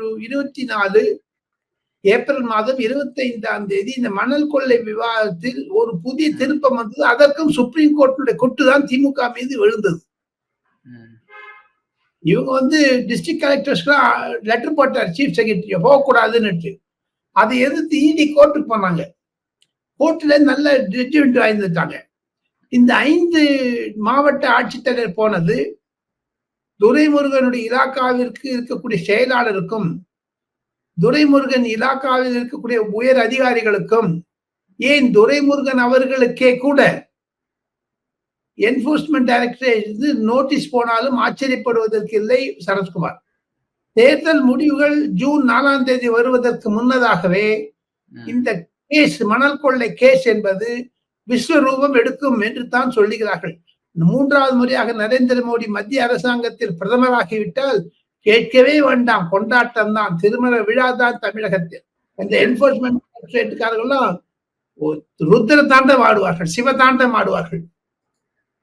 ஒரு இருபத்தி நாலு ஏப்ரல் மாதம் இருபத்தி ஐந்தாம் தேதி இந்த மணல் கொள்ளை விவாதத்தில் ஒரு புதிய திருப்பம் வந்தது. அதற்கும் சுப்ரீம் கோர்ட்டுடைய கொட்டுதான் திமுக மீது விழுந்தது. இவங்க வந்து டிஸ்ட்ரிக்ட் கலெக்டர்ஸ்க்குலாம் லெட்டர் போட்டார். சீஃப் செக்ரட்டரி போகக்கூடாதுன்னுட்டு. அதை எதிர்த்து இடி கோர்ட்டுக்கு போனாங்க. கோர்ட்ல நல்ல ஜட்ஜ்மெண்ட் வாங்கிட்டாங்க இந்த ஐந்து மாவட்ட ஆட்சித்தலைவர் போனது துரைமுருகனுடைய இலாக்காவிற்கு இருக்கக்கூடிய செயலாளருக்கும் துரைமுருகன் இலாக்காவில் இருக்கக்கூடிய உயர் அதிகாரிகளுக்கும் ஏன் துரைமுருகன் அவர்களுக்கே கூட என்போர்ஸ்மெண்ட் டைரக்டரேட் நோட்டீஸ் போனாலும் ஆச்சரியப்படுவதற்கு இல்லை சரத்குமார் தேர்தல் முடிவுகள் ஜூன் நாலாம் தேதி வருவதற்கு முன்னதாகவே. இந்த கேஸ் மணல் கொள்ளை கேஸ் என்பது விஸ்வரூபம் எடுக்கும் என்று தான் சொல்லுகிறார்கள் மூன்றாவது முறையாக நரேந்திர மோடி மத்திய அரசாங்கத்தில் பிரதமராகிவிட்டால் கேட்கவே வேண்டாம் கொண்டாட்டம் தான் திருமண விழா தான் தமிழகத்தில். இந்த என்போர்ஸ்மெண்ட் டைரக்டரேட்டுக்காரர்கள்லாம் ருத்ர தாண்டம் ஆடுவார்கள் சிவ தாண்டம் ஆடுவார்கள்.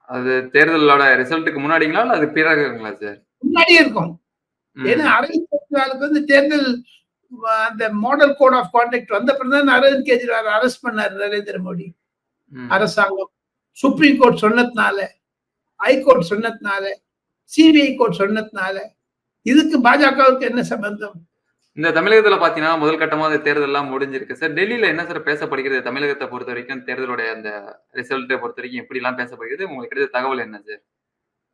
அது தேர்தலோட ரிசல்ட்டுக்கு முன்னாடிங்களா அது பிறகுங்களா சார்? முன்னாடியே இருக்கும். ஏன்னா அரவிந்த் கெஜ்ரிவாலுக்கு வந்து தேர்தல் அந்த மாடல் கோட் ஆஃப் கான்டாக்ட் வந்த பிறகு அரவிந்த் கெஜ்ரிவால் அரெஸ்ட் பண்ணார் நரேந்திர மோடி. அரசாங்கம் சுப்ரீம் கோர்ட் சொன்னதுனால. ஹைகோர்ட் சொன்னதுனால சிபிஐ கோர்ட் சொன்னதுனால இதுக்கு பாஜகவுக்கு என்ன சம்பந்தம்? இந்த தமிழகத்துல பாத்தீங்கன்னா முதல் கட்டமா அந்த தேர்தல் எல்லாம் முடிஞ்சிருக்கு. சார் டெல்லியில என்ன சார் பேசப்படுகிறது? தமிழகத்தை பொறுத்த வரைக்கும் தேர்தலுடைய அந்த ரிசல்ட்டை பொறுத்த வரைக்கும் எப்படி எல்லாம் பேசப்படுகிறது. உங்களுக்கு கிடைச்ச தகவல் என்ன சார்?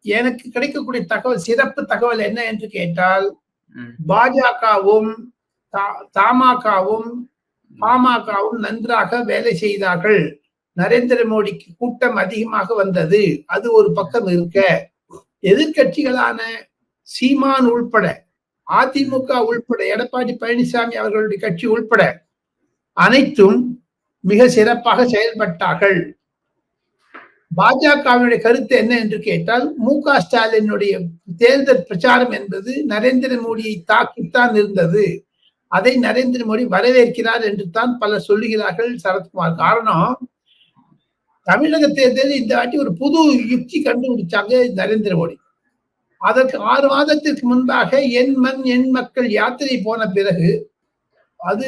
எனக்கு கிடைக்கக்கூடிய தகவல் சிறப்பு தகவல் என்ன என்று கேட்டால் பாஜகவும் தமாகவும் பாமகவும் நன்றாக வேலை செய்தார்கள். நரேந்திர மோடிக்கு கூட்டம் அதிகமாக வந்தது. அது ஒரு பக்கம் இருக்க எதிர்க்கட்சிகளான சீமான் உள்பட அதிமுக உள்பட எடப்பாடி பழனிசாமி அவர்களுடைய கட்சி உள்பட அனைத்தும் மிக சிறப்பாக செயல்பட்டார்கள். பாஜகவினுடைய கருத்து என்ன என்று கேட்டால் மு க ஸ்டாலினுடைய தேர்தல் பிரச்சாரம் என்பது நரேந்திர மோடியை தாக்கித்தான் இருந்தது. அதை நரேந்திர மோடி வரவேற்கிறார் என்று தான் பலர் சொல்லுகிறார்கள் சரத்குமார். காரணம் தமிழக தேர்தலில் இந்த வாட்டி ஒரு புது யுக்தி கண்டுபிடிச்சாங்க நரேந்திர மோடி. அதற்கு ஆறு மாதத்திற்கு முன்பாக என் மண் என் மக்கள் யாத்திரை போன பிறகு அது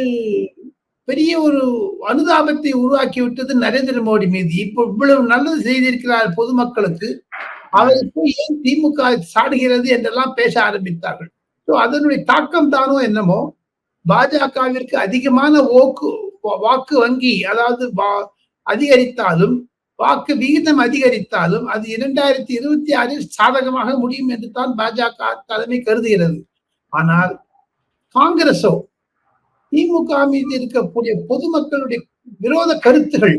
பெரிய ஒரு அனுதாபத்தை உருவாக்கி விட்டது நரேந்திர மோடி மீது. இப்போ இவ்வளவு நல்லது செய்திருக்கிறார் பொதுமக்களுக்கு அவருக்கு ஏன் திமுக சாடுகிறது என்றெல்லாம் பேச ஆரம்பித்தார்கள். ஸோ அதனுடைய தாக்கம் தானோ என்னமோ பாஜகவிற்கு அதிகமான ஓக்கு வாக்கு வங்கி அதாவது வா- அதிகரித்தாலும் வாக்கு விகிதம் அதிகரித்தாலும் அது இரண்டாயிரத்தி இருபத்தி ஆறில் சாதகமாக முடியும் என்று தான் பாஜக தலைமை கருதுகிறது. ஆனால் காங்கிரஸோ திமுக மீது இருக்கக்கூடிய பொதுமக்களுடைய விரோத கருத்துகள்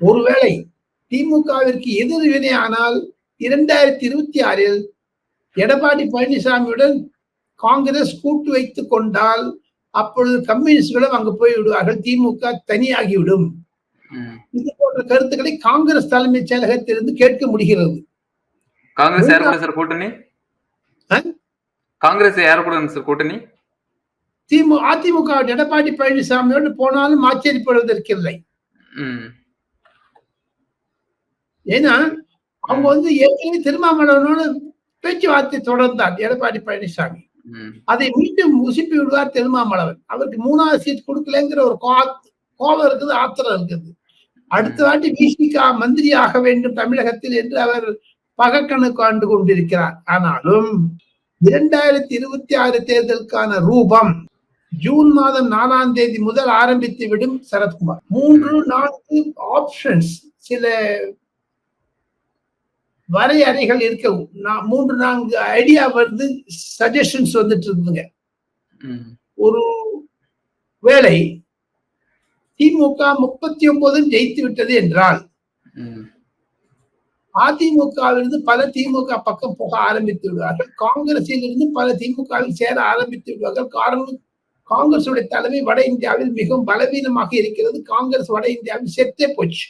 ஒருவேளை திமுகவிற்கு எதிர்வினை ஆனால் இரண்டாயிரத்தி இருபத்தி ஆறில் எடப்பாடி பழனிசாமியுடன் காங்கிரஸ் கூட்டு வைத்துக் கொண்டால் அப்பொழுது கம்யூனிஸ்டுகளும் அங்கு போய் விடுவார்கள் திமுக தனியாகிவிடும். இது போன்ற கருத்துக்களை காங்கிரஸ் தலைமைச் செயலகத்திலிருந்து கேட்க முடிகிறது. காங்கிரஸ் யார் கூட சார் கூட்டணி? காங்கிரஸ் யார் கூட சார் கூட்டணி? திமு அதிமுக எடப்பாடி பழனிசாமியோடு போனாலும் ஆச்சரியப்படுவதற்கில்லை. ஏன்னா அவங்க வந்து ஏற்கனவே திருமாவளவனோடு பேச்சுவார்த்தை தொடர்ந்தார் எடப்பாடி பழனிசாமி. அதை மீண்டும் உசுப்பி விடுவார் திருமாவளவன். அவருக்கு மூணாவது சீட் கொடுக்கலங்கிற ஒரு கோ- கோபம் இருக்குது ஆத்திரம் இருக்குது. அடுத்த வாட்டி பிசிகா மந்திரி ஆக வேண்டும் தமிழகத்தில் என்று அவர் பகக்கணக்கு ஆண்டு கொண்டிருக்கிறார். ஆனாலும் இரண்டாயிரத்தி இருபத்தி ஆறு தேர்தலுக்கான ரூபம் ஜூன் மாதம் நாலாம் தேதி முதல் ஆரம்பித்து விடும் சரத்குமார். மூன்று நான்கு ஆப்ஷன்ஸ் சில வரையறைகள் இருக்க மூன்று நான்கு ஐடியா வருது சஜஷன்ஸ் வந்துட்டு இருக்குதுங்க. ம், ஒரு வேளை திமுக முப்பத்தி ஒன்பதும் ஜெயித்து விட்டது என்றால் அதிமுகவிலிருந்து பல திமுக பக்கம் போக ஆரம்பித்து விடுவார்கள். காங்கிரஸில் இருந்து பல திமுகவில் சேர ஆரம்பித்து விடுவார்கள். காரணம் காங்கிரசுடைய தலைமை வட இந்தியாவில் மிகவும் பலவீனமாக இருக்கிறது. காங்கிரஸ் வட இந்தியாவில் செத்தே போச்சு.